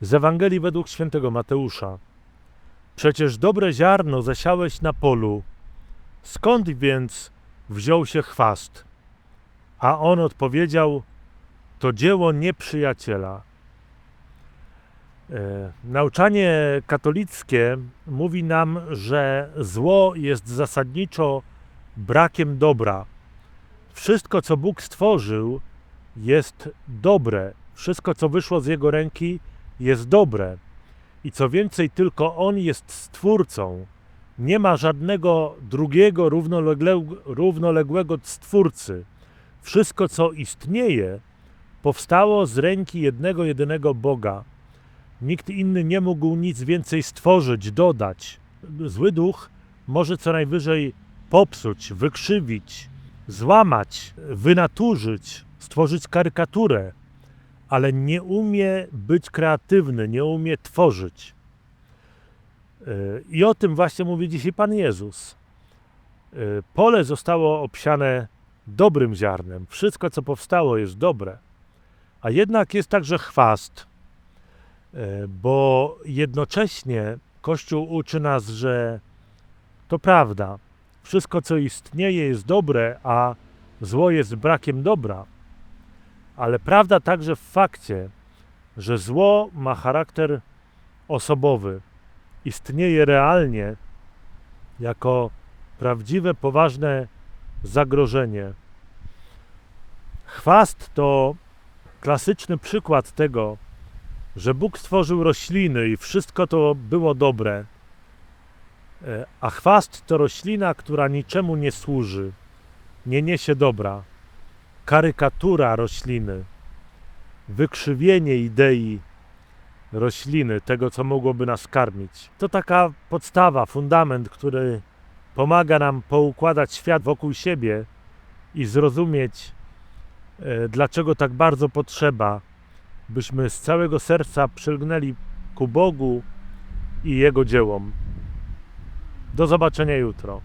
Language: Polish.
Z Ewangelii według świętego Mateusza. Przecież dobre ziarno zasiałeś na polu. Skąd więc wziął się chwast? A on odpowiedział: To dzieło nieprzyjaciela. E, Nauczanie katolickie mówi nam, że zło jest zasadniczo brakiem dobra. Wszystko, co Bóg stworzył, jest dobre. Wszystko, co wyszło z Jego ręki, jest dobre. I co więcej, tylko On jest stwórcą. Nie ma żadnego drugiego równoległego, równoległego stwórcy. Wszystko, co istnieje, powstało z ręki jednego, jedynego Boga. Nikt inny nie mógł nic więcej stworzyć, dodać. Zły duch może co najwyżej popsuć, wykrzywić, złamać, wynaturzyć, stworzyć karykaturę, ale nie umie być kreatywny, nie umie tworzyć. Yy, I o tym właśnie mówi dzisiaj Pan Jezus. Yy, Pole zostało obsiane dobrym ziarnem. Wszystko, co powstało, jest dobre. A jednak jest także chwast, yy, bo jednocześnie Kościół uczy nas, że to prawda, wszystko, co istnieje, jest dobre, a zło jest brakiem dobra. Ale prawda także w fakcie, że zło ma charakter osobowy, istnieje realnie jako prawdziwe, poważne zagrożenie. Chwast to klasyczny przykład tego, że Bóg stworzył rośliny i wszystko to było dobre. E, A chwast to roślina, która niczemu nie służy, nie niesie dobra. Karykatura rośliny, wykrzywienie idei rośliny, tego co mogłoby nas karmić. To taka podstawa, fundament, który pomaga nam poukładać świat wokół siebie i zrozumieć, e, dlaczego tak bardzo potrzeba, byśmy z całego serca przylgnęli ku Bogu i Jego dziełom. Do zobaczenia jutro.